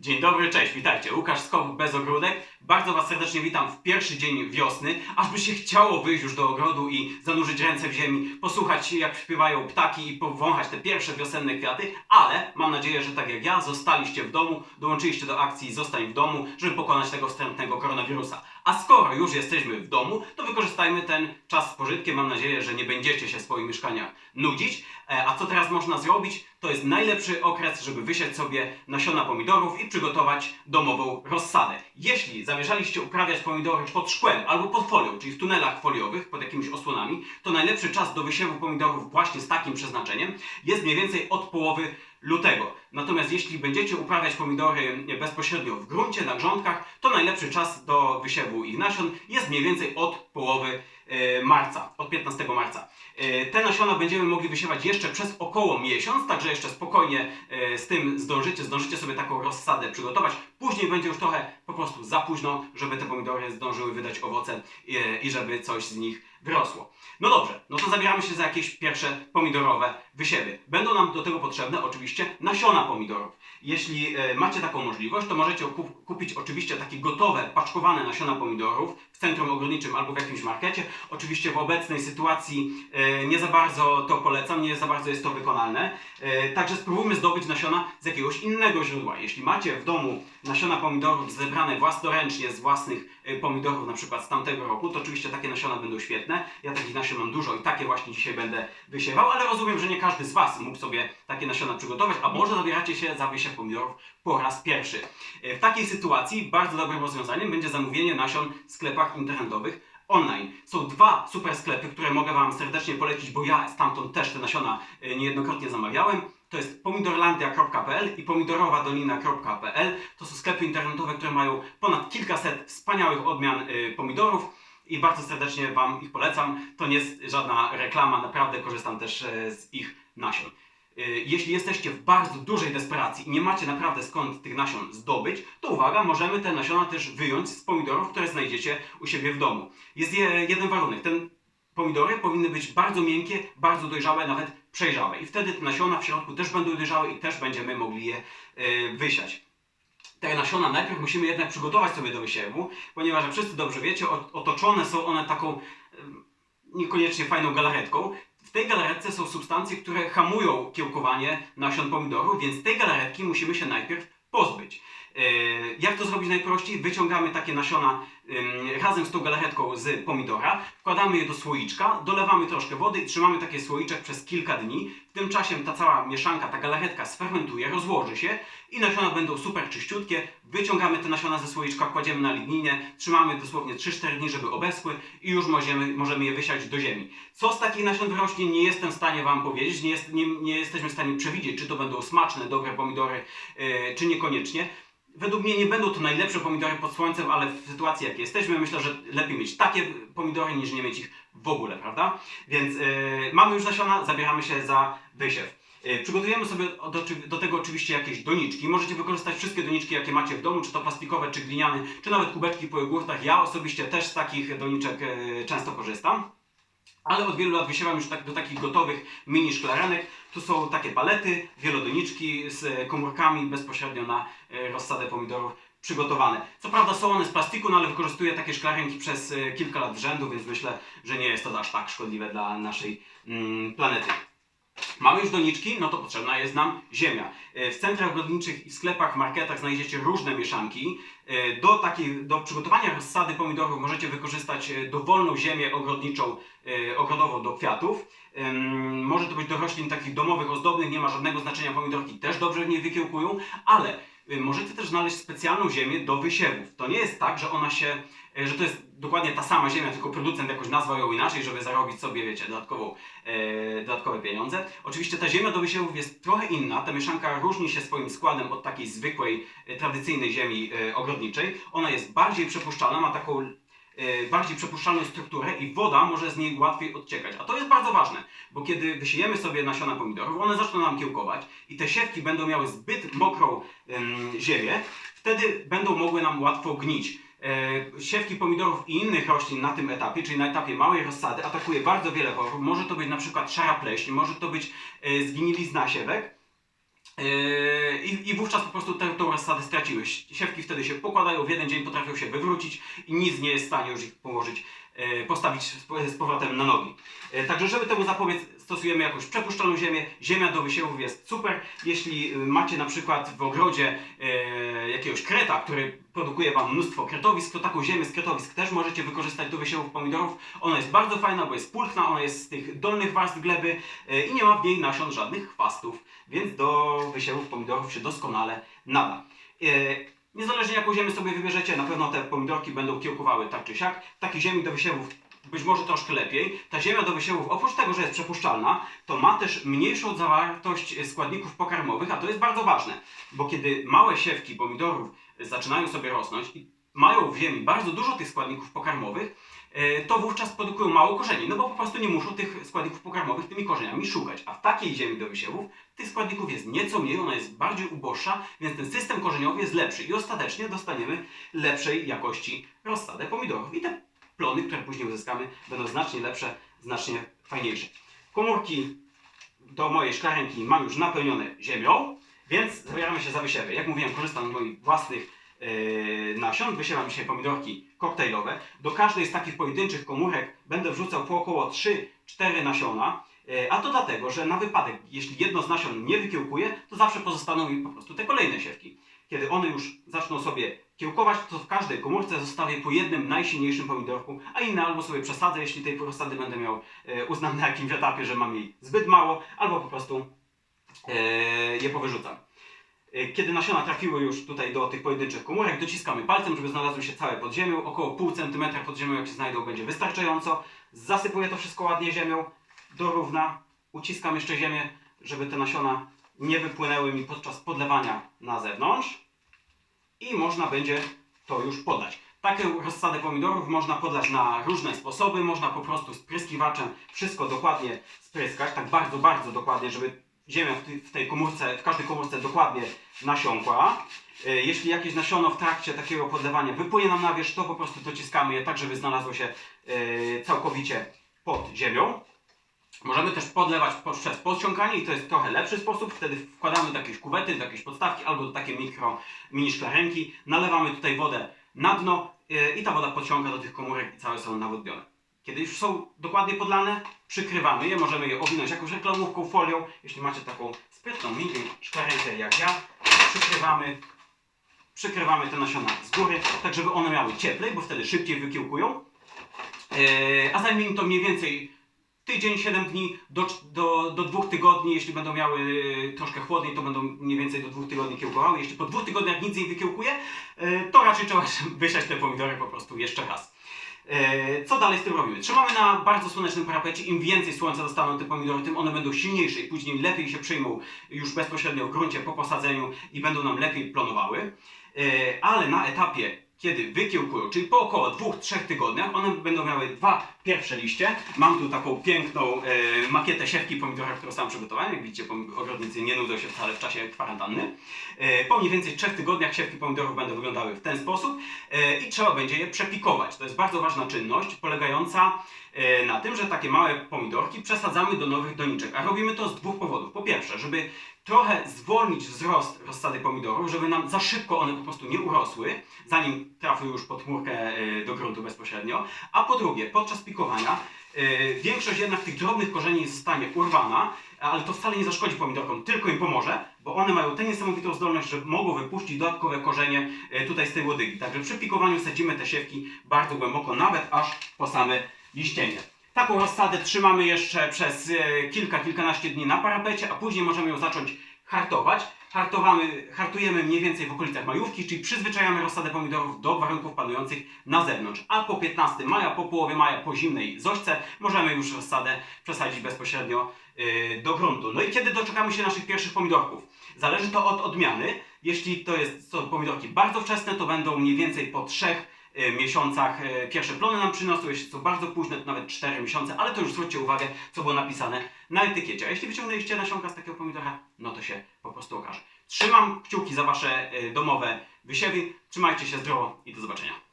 Dzień dobry, cześć, witajcie. Łukasz Skok bez ogródek. Bardzo Was serdecznie witam w pierwszy dzień wiosny. Aż by się chciało wyjść już do ogrodu i zanurzyć ręce w ziemi, posłuchać jak śpiewają ptaki i powąchać te pierwsze wiosenne kwiaty, ale mam nadzieję, że tak jak ja, zostaliście w domu, dołączyliście do akcji Zostań w domu, żeby pokonać tego wstrętnego koronawirusa. A skoro już jesteśmy w domu, to wykorzystajmy ten czas z pożytkiem. Mam nadzieję, że nie będziecie się w swoich mieszkaniach nudzić. E, A co teraz można zrobić? To jest najlepszy okres, żeby wysiać sobie nasiona pomidorów i przygotować domową rozsadę. Jeśli zamierzaliście uprawiać pomidory pod szkłem albo pod folią, czyli w tunelach foliowych, pod jakimiś osłonami, to najlepszy czas do wysiewu pomidorów właśnie z takim przeznaczeniem jest mniej więcej od połowy lutego. Natomiast jeśli będziecie uprawiać pomidory bezpośrednio w gruncie, na grządkach, to najlepszy czas do wysiewu ich nasion jest mniej więcej od połowy e, marca, od 15 marca. E, Te nasiona będziemy mogli wysiewać jeszcze przez około miesiąc, także jeszcze spokojnie e, z tym zdążycie, zdążycie sobie taką rozsadę przygotować. Później będzie już trochę po prostu za późno, żeby te pomidory zdążyły wydać owoce e, i żeby coś z nich wyrosło. No dobrze, no to zabieramy się za jakieś pierwsze pomidorowe wysiewy. Będą nam do tego potrzebne oczywiście nasiona pomidorów. Jeśli e, macie taką możliwość, to możecie kup, kupić oczywiście takie gotowe, paczkowane nasiona pomidorów w centrum ogrodniczym albo w jakimś markecie. Oczywiście w obecnej sytuacji e, nie za bardzo to polecam, nie za bardzo jest to wykonalne. E, także spróbujmy zdobyć nasiona z jakiegoś innego źródła. Jeśli macie w domu nasiona pomidorów zebrane własnoręcznie z własnych e, pomidorów, na przykład z tamtego roku, to oczywiście takie nasiona będą świetne. Ja takich nasion mam dużo i takie właśnie dzisiaj będę wysiewał, ale rozumiem, że nie każdy z Was mógł sobie takie nasiona przygotować, a może zabieracie się za wysiew pomidorów po raz pierwszy. E, W takiej sytuacji bardzo dobrym rozwiązaniem będzie zamówienie nasion w sklepach internetowych online. Są dwa super sklepy, które mogę Wam serdecznie polecić, bo ja stamtąd też te nasiona e, niejednokrotnie zamawiałem. To jest pomidorlandia.pl i pomidorowadolina.pl. To są sklepy internetowe, które mają ponad kilkaset wspaniałych odmian y, pomidorów i bardzo serdecznie Wam ich polecam. To nie jest żadna reklama, naprawdę korzystam też e, z ich nasion. Y, Jeśli jesteście w bardzo dużej desperacji i nie macie naprawdę skąd tych nasion zdobyć, to uwaga, możemy te nasiona też wyjąć z pomidorów, które znajdziecie u siebie w domu. Jest je- jeden warunek. Ten pomidory powinny być bardzo miękkie, bardzo dojrzałe, nawet przejrzałe. I wtedy te nasiona w środku też będą dojrzałe i też będziemy mogli je y, wysiać. Te nasiona najpierw musimy jednak przygotować sobie do wysiewu, ponieważ jak wszyscy dobrze wiecie, ot- otoczone są one taką niekoniecznie fajną galaretką. Tej galaretce są substancje, które hamują kiełkowanie nasion pomidorów, więc tej galaretki musimy się najpierw pozbyć. E, Jak to zrobić najprościej? Wyciągamy takie nasiona razem z tą galaretką z pomidora, wkładamy je do słoiczka, dolewamy troszkę wody i trzymamy taki słoiczek przez kilka dni. W tym czasie ta cała mieszanka, ta galaretka sfermentuje, rozłoży się i nasiona będą super czyściutkie. Wyciągamy te nasiona ze słoiczka, kładziemy na ligninie, trzymamy dosłownie 3-4 dni, żeby obeschły i już możemy, możemy je wysiać do ziemi. Co z takich nasion wyrośnie, nie jestem w stanie Wam powiedzieć, nie, jest, nie, nie jesteśmy w stanie przewidzieć, czy to będą smaczne, dobre pomidory, yy, czy niekoniecznie. Według mnie nie będą to najlepsze pomidory pod słońcem, ale w sytuacji jakiej jesteśmy, myślę, że lepiej mieć takie pomidory niż nie mieć ich w ogóle, prawda? Więc yy, mamy już nasiona, zabieramy się za wysiew. Yy, przygotujemy sobie do, do tego oczywiście jakieś doniczki. Możecie wykorzystać wszystkie doniczki, jakie macie w domu, czy to plastikowe, czy gliniane, czy nawet kubeczki po jogurtach. Ja osobiście też z takich doniczek yy, często korzystam. Ale od wielu lat wysiewam już tak, do takich gotowych mini szklarenek. Tu są takie palety, wielodoniczki z komórkami bezpośrednio na e, rozsadę pomidorów przygotowane. Co prawda są one z plastiku, no ale wykorzystuję takie szklarenki przez e, kilka lat z rzędu, więc myślę, że nie jest to aż tak szkodliwe dla naszej mm, planety. Mamy już doniczki, no to potrzebna jest nam ziemia. E, W centrach ogrodniczych i sklepach, marketach znajdziecie różne mieszanki. E, Do, takiej, do przygotowania rozsady pomidorów możecie wykorzystać e, dowolną ziemię ogrodniczą, ogrodową do kwiatów. Może to być do roślin takich domowych, ozdobnych, nie ma żadnego znaczenia, pomidorki też dobrze w niej wykiełkują, ale możecie też znaleźć specjalną ziemię do wysiewów. To nie jest tak, że ona się, e, że to jest dokładnie ta sama ziemia, tylko producent jakoś nazwał ją inaczej, żeby zarobić sobie, wiecie, dodatkową, e, dodatkowe pieniądze. Oczywiście ta ziemia do wysiewów jest trochę inna, ta mieszanka różni się swoim składem od takiej zwykłej, tradycyjnej ziemi e, ogrodniczej. Ona jest bardziej przepuszczalna, ma taką bardziej przepuszczalną strukturę i woda może z niej łatwiej odciekać. A to jest bardzo ważne, bo kiedy wysiejemy sobie nasiona pomidorów, one zaczną nam kiełkować i te siewki będą miały zbyt mokrą em, ziemię, wtedy będą mogły nam łatwo gnić. E, siewki pomidorów i innych roślin na tym etapie, czyli na etapie małej rozsady, atakuje bardzo wiele chorób. Może to być na przykład szara pleśń, może to być e, zginilizna siewek. Yy, I, I wówczas po prostu tę tą rozsadę straciły. Siewki wtedy się pokładają, w jeden dzień potrafią się wywrócić i nic nie jest w stanie już ich położyć, postawić z powrotem na nogi. Yy, Także żeby temu zapobiec, stosujemy jakąś przepuszczoną ziemię. Ziemia do wysiewów jest super. Jeśli macie na przykład w ogrodzie yy, jakiegoś kreta, który produkuje Wam mnóstwo kretowisk, to taką ziemię z kretowisk też możecie wykorzystać do wysiewów pomidorów. Ona jest bardzo fajna, bo jest pulchna, ona jest z tych dolnych warstw gleby i nie ma w niej nasion żadnych chwastów, więc do wysiewów pomidorów się doskonale nada. Niezależnie jaką ziemię sobie wybierzecie, na pewno te pomidorki będą kiełkowały tak czy siak. Takiej ziemi do wysiewów być może troszkę lepiej. Ta ziemia do wysiewów, oprócz tego, że jest przepuszczalna, to ma też mniejszą zawartość składników pokarmowych, a to jest bardzo ważne, bo kiedy małe siewki pomidorów zaczynają sobie rosnąć mają w ziemi bardzo dużo tych składników pokarmowych, e, to wówczas produkują mało korzeni, no bo po prostu nie muszą tych składników pokarmowych tymi korzeniami szukać. A w takiej ziemi do wysiewów tych składników jest nieco mniej, ona jest bardziej uboższa, więc ten system korzeniowy jest lepszy i ostatecznie dostaniemy lepszej jakości rozsadę pomidorów. I te plony, które później uzyskamy, będą znacznie lepsze, znacznie fajniejsze. Komórki do mojej szklarki mam już napełnione ziemią, więc zabieramy się za wysiewy. Jak mówiłem, korzystam z moich własnych nasion. Wysiewam dzisiaj pomidorki koktajlowe. Do każdej z takich pojedynczych komórek będę wrzucał po około 3-4 nasiona. Yy, A to dlatego, że na wypadek, jeśli jedno z nasion nie wykiełkuje, to zawsze pozostaną mi po prostu te kolejne siewki. Kiedy one już zaczną sobie kiełkować, to w każdej komórce zostawię po jednym najsilniejszym pomidorku, a inne albo sobie przesadzę, jeśli tej rozsady będę miał, e, uznam na jakimś etapie, że mam jej zbyt mało, albo po prostu je powyrzucam. E, Kiedy nasiona trafiły już tutaj do tych pojedynczych komórek, dociskamy palcem, żeby znalazły się całe pod ziemią. Około pół centymetra pod ziemią, jak się znajdą, będzie wystarczająco. Zasypuję to wszystko ładnie ziemią, do równa. Uciskam jeszcze ziemię, żeby te nasiona nie wypłynęły mi podczas podlewania na zewnątrz. I można będzie to już podać. Taką rozsadę pomidorów można podać na różne sposoby. Można po prostu spryskiwaczem wszystko dokładnie spryskać, tak bardzo, bardzo dokładnie, żeby ziemia w tej- komórce, w każdej komórce dokładnie nasiąkła. E, Jeśli jakieś nasiono w trakcie takiego podlewania wypłynie nam na wierzch, to po prostu dociskamy je tak, żeby znalazło się e, całkowicie pod ziemią. Możemy też podlewać poprzez podciąganie i to jest trochę lepszy sposób. Wtedy wkładamy do jakiejś kuwety, do jakiejś podstawki albo do takiej mikro, mini szklarenki. Nalewamy tutaj wodę na dno e, i ta woda podciąga do tych komórek i całe są nawodnione. Kiedy już są dokładnie podlane, przykrywamy je. Możemy je owinąć jakąś reklamówką, folią. Jeśli macie taką sprytną mini szklarenkę jak ja, przykrywamy, przykrywamy te nasiona z góry, tak żeby one miały cieplej, bo wtedy szybciej wykiełkują. E, a zajmie im to mniej więcej tydzień, 7 dni do, do, do dwóch tygodni. Jeśli będą miały e, troszkę chłodniej, to będą mniej więcej do dwóch tygodni kiełkowały. Jeśli po dwóch tygodniach nic nie wykiełkuje, e, to raczej trzeba wysiać te pomidory po prostu jeszcze raz. E, Co dalej z tym robimy? Trzymamy na bardzo słonecznym parapecie. Im więcej słońca dostaną te pomidory, tym one będą silniejsze i później lepiej się przyjmą już bezpośrednio w gruncie po posadzeniu i będą nam lepiej plonowały. E, Ale na etapie, kiedy wykiełkują, czyli po około 2-3 tygodniach, one będą miały dwa pierwsze liście. Mam tu taką piękną e, makietę siewki pomidora, którą sam przygotowałem. Jak widzicie, ogrodnicy nie nudzą się wcale w czasie kwarantanny. E, po mniej więcej 3 tygodniach siewki pomidorów będą wyglądały w ten sposób e, i trzeba będzie je przepikować. To jest bardzo ważna czynność, polegająca na tym, że takie małe pomidorki przesadzamy do nowych doniczek. A robimy to z dwóch powodów. Po pierwsze, żeby trochę zwolnić wzrost rozsady pomidorów, żeby nam za szybko one po prostu nie urosły, zanim trafią już pod chmurkę e, do gruntu bezpośrednio. A po drugie, podczas pikowania e, większość jednak tych drobnych korzeni zostanie urwana, ale to wcale nie zaszkodzi pomidorkom, tylko im pomoże, bo one mają tę niesamowitą zdolność, że mogą wypuścić dodatkowe korzenie e, tutaj z tej łodygi. Także przy pikowaniu sadzimy te siewki bardzo głęboko, nawet aż po same liścienie. Taką rozsadę trzymamy jeszcze przez e, kilka, kilkanaście dni na parapecie, a później możemy ją zacząć hartować. Hartowamy, hartujemy mniej więcej w okolicach majówki, czyli przyzwyczajamy rozsadę pomidorów do warunków panujących na zewnątrz. A po 15 maja, po połowie maja, po zimnej zośce możemy już rozsadę przesadzić bezpośrednio yy, do gruntu. No i kiedy doczekamy się naszych pierwszych pomidorków? Zależy to od odmiany. Jeśli to jest, są pomidorki bardzo wczesne, to będą mniej więcej po trzech miesiącach y, pierwsze plony nam przyniosły. Jeśli są bardzo późne, to nawet 4 miesiące, ale to już zwróćcie uwagę, co było napisane na etykiecie. A jeśli wyciągnęliście nasionka z takiego pomidora, no to się po prostu okaże. Trzymam kciuki za Wasze y, domowe wysiewy. Trzymajcie się zdrowo i do zobaczenia.